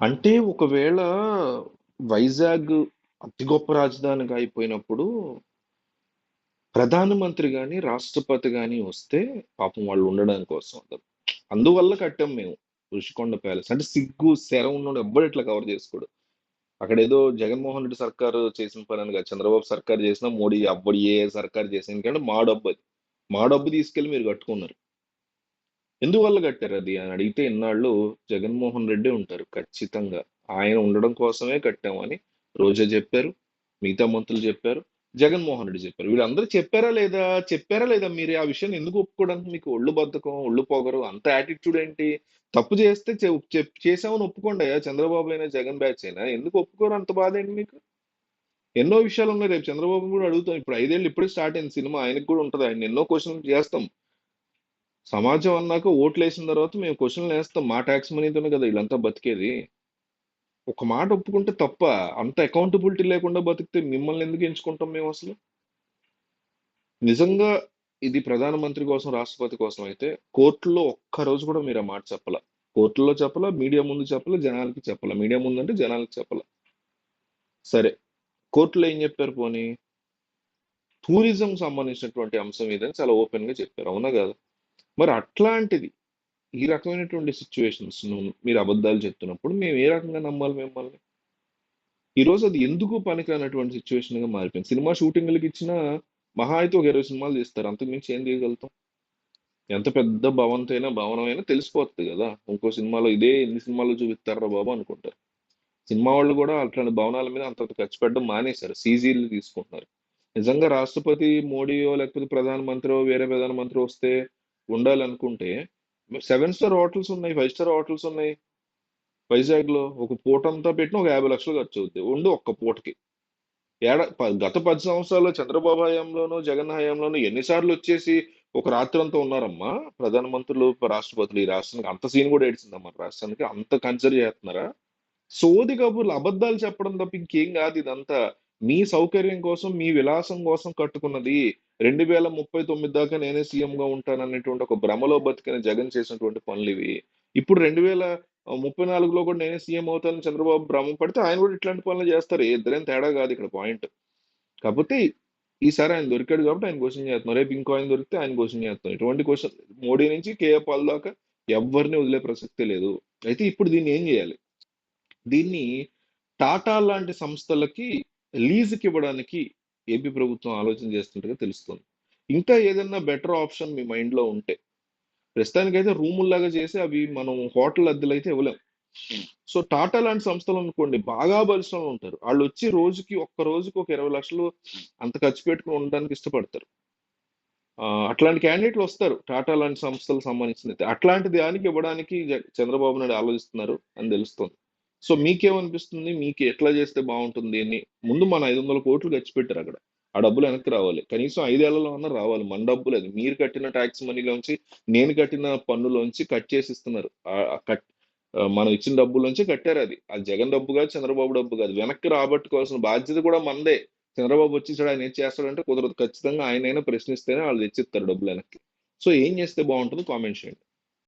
అంటే ఒకవేళ వైజాగ్ అతి గొప్ప రాజధానిగా అయిపోయినప్పుడు ప్రధానమంత్రి కానీ రాష్ట్రపతి కానీ వస్తే పాపం వాళ్ళు ఉండడానికి కోసం. అందువల్ల కట్టాం మేము ఋషికొండ ప్యాలెస్. అంటే సిగ్గు, శరం ఉన్నాడు ఎవ్వడు ఇట్లా కవర్ చేసుకోడు. అక్కడ ఏదో జగన్మోహన్ రెడ్డి సర్కారు చేసిన పనని కాదు. చంద్రబాబు సర్కారు చేసినా, మోడీ ఎవ్వడు ఏ సర్కారు చేసినా ఎందుకంటే మా డబ్బు అది. మా డబ్బు తీసుకెళ్ళి మీరు కట్టుకున్నారు. ఎందువల్ల కట్టారు అది అని అడిగితే ఇన్నాళ్ళు జగన్మోహన్ రెడ్డే ఉంటారు ఖచ్చితంగా. ఆయన ఉండడం కోసమే కట్టామని రోజా చెప్పారు. మిగతా మంత్రులు చెప్పారు. జగన్మోహన్ రెడ్డి చెప్పారు. వీళ్ళందరూ చెప్పారా లేదా? చెప్పారా లేదా? మీరు ఆ విషయాన్ని ఎందుకు ఒప్పుకోవడానికి మీకు ఒళ్ళు బద్ధకం, ఒళ్ళు పొగరు అంత యాటిట్యూడ్ ఏంటి? తప్పు చేస్తే చేసామని ఒప్పుకోండి చంద్రబాబు అయినా, జగన్ బ్యాచ్ అయినా. ఎందుకు ఒప్పుకోరు అంత బాధేంటి మీకు? ఎన్నో విషయాలు ఉన్నాయి రేపు చంద్రబాబు కూడా అడుగుతాం. ఇప్పుడు ఐదేళ్ళు ఇప్పుడే స్టార్ట్ అయింది సినిమా. ఆయనకి కూడా ఉంటది. ఆయన ఎన్నో క్వశ్చన్ చేస్తాం. సమాజం అన్నాక ఓట్లేసిన తర్వాత మేము క్వశ్చన్లు వేస్తాం మా ట్యాక్స్ మనీతోనే కదా వీళ్ళంతా బతికేది. ఒక మాట ఒప్పుకుంటే తప్ప అంత అకౌంటబిలిటీ లేకుండా బతికితే మిమ్మల్ని ఎందుకు ఎంచుకుంటాం మేము అసలు నిజంగా ఇది ప్రధానమంత్రి కోసం, రాష్ట్రపతి కోసం అయితే కోర్టులో ఒక్కరోజు కూడా మీరు ఆ మాట చెప్పాల కోర్టులో చెప్పాల మీడియా ముందు చెప్పలా, జనాలకి చెప్పాల మీడియా అంటే జనాలకి చెప్పాల సరే. కోర్టులో ఏం చెప్పారు పోనీ? టూరిజం సంబంధించినటువంటి అంశం ఇదని చాలా ఓపెన్‌గా చెప్పారు. అవునా కదా మరి అట్లాంటిది ఈ రకమైనటువంటి సిచ్యువేషన్స్ మీరు అబద్ధాలు చెప్తున్నప్పుడు మేము ఏ రకంగా నమ్మాలి మిమ్మల్ని? ఈరోజు అది ఎందుకు పనికిరానటువంటి సిచ్యువేషన్గా మారిపోయింది. సినిమా షూటింగ్లకు ఇచ్చిన మహా అయితే ఒక 20 సినిమాలు తీస్తారు. అంతకు మించి ఏం తీయగలుగుతాం? ఎంత పెద్ద భవంతైనా, అయినా తెలిసిపోతుంది కదా ఇంకో సినిమాలో ఇదే ఎన్ని సినిమాలో చూపిస్తారా బాబు అనుకుంటారు. సినిమా వాళ్ళు కూడా అట్లాంటి భవనాల మీద అంత ఖర్చు పెట్టడం మానేశారు. సీజీలు తీసుకుంటున్నారు. నిజంగా రాష్ట్రపతి మోడీయో లేకపోతే ప్రధానమంత్రి వేరే ప్రధానమంత్రి వస్తే ఉండాలనుకుంటే సెవెన్ స్టార్ హోటల్స్ ఉన్నాయి. ఫైవ్ స్టార్ హోటల్స్ ఉన్నాయి. వైజాగ్‌లో ఒక పూట అంతా పెట్టిన ఒక యాభై లక్షలు ఖర్చు అవుతుంది ఉండు ఒక్క పూటకి. ఏడ గత పది సంవత్సరాల్లో చంద్రబాబు హయాంలోనూ జగన్ హయాంలోనూ ఎన్నిసార్లు వచ్చేసి ఒక రాత్రంతా ఉన్నారమ్మా ప్రధానమంత్రులు, రాష్ట్రపతులు ఈ రాష్ట్రానికి. అంత సీన్ కూడా ఏడిచిందమ్మా రాష్ట్రానికి? అంత కన్సిడర్ చేస్తున్నారా? సోది కబుర్లు, అబద్ధాలు చెప్పడం తప్ప ఇంకేం కాదు ఇదంతా. మీ సౌకర్యం కోసం, మీ విలాసం కోసం కట్టుకున్నది. 2039 దాకా నేనే సీఎంగా ఉంటాననేటువంటి ఒక భ్రమలో బతికిన జగన్ చేసినటువంటి పనులు ఇవి ఇప్పుడు 2034లో కూడా నేనే సీఎం అవుతానని చంద్రబాబు భ్రమ పడితే ఆయన కూడా ఇట్లాంటి పనులు చేస్తారు. ఇద్దరేం తేడా కాదు ఇక్కడ పాయింట్. కాకపోతే ఈసారి ఆయన దొరికాడు కాబట్టి ఆయన క్వశ్చన్ చేస్తున్నాం. రేపు ఇంకో ఆయన దొరికితే ఆయన క్వశ్చన్ చేస్తాం. ఇటువంటి క్వశ్చన్ మోడీ నుంచి కేఏ పాల్ దాకా ఎవ్వరిని వదిలే ప్రసక్తి లేదు. అయితే ఇప్పుడు దీన్ని ఏం చేయాలి? దీన్ని టాటా లాంటి సంస్థలకి లీజ్‌కి ఇవ్వడానికి ఏపీ ప్రభుత్వం ఆలోచన చేస్తున్నట్టుగా తెలుస్తుంది. ఇంకా ఏదైనా బెటర్ ఆప్షన్ మీ మైండ్‌లో ఉంటే ప్రస్తుతానికైతే రూముల్లాగా చేసి అవి మనం హోటల్ అద్దెలైతే ఇవ్వలేం. సో టాటా లాంటి సంస్థలు అనుకోండి బాగా పరిశ్రమలు ఉంటారు. వాళ్ళు వచ్చి రోజుకి ఒక్క రోజుకి ఒక ఇరవై లక్షలు అంత ఖర్చు పెట్టుకుని ఉండడానికి ఇష్టపడతారు. అట్లాంటి క్యాండిడేట్‌లు వస్తారు. టాటా లాంటి సంస్థలకు సంబంధించినది. అట్లాంటి దానికి ఇవ్వడానికి చంద్రబాబు నాయుడు ఆలోచిస్తున్నారు అని తెలుస్తుంది. సో మీకేమనిపిస్తుంది? మీకు ఎట్లా చేస్తే బాగుంటుంది అని? ముందు మన ఐదు వందల కోట్లు ఖర్చు పెట్టారక్కడ. ఆ డబ్బులు వెనక్కి రావాలి. కనీసం 5 ఏళ్ళలో అన్నా రావాలి. మన డబ్బులు అది. మీరు కట్టిన టాక్స్ మనీలోంచి, నేను కట్టిన పన్నులోంచి కట్ చేసి ఇస్తున్నారు. కట్ మనం ఇచ్చిన డబ్బులోంచి కట్టారు అది జగన్ డబ్బు కాదు, చంద్రబాబు డబ్బు కాదు. వెనక్కి రాబట్టుకోవాల్సిన బాధ్యత కూడా మనదే. చంద్రబాబు వచ్చేసాడు ఆయన ఏం చేస్తాడంటే కుదరదు. ఖచ్చితంగా ఆయనైనా ప్రశ్నిస్తేనే వాళ్ళు తెచ్చిస్తారు డబ్బులు వెనక్కి. సో ఏం చేస్తే బాగుంటుందో కామెంట్ చేయండి.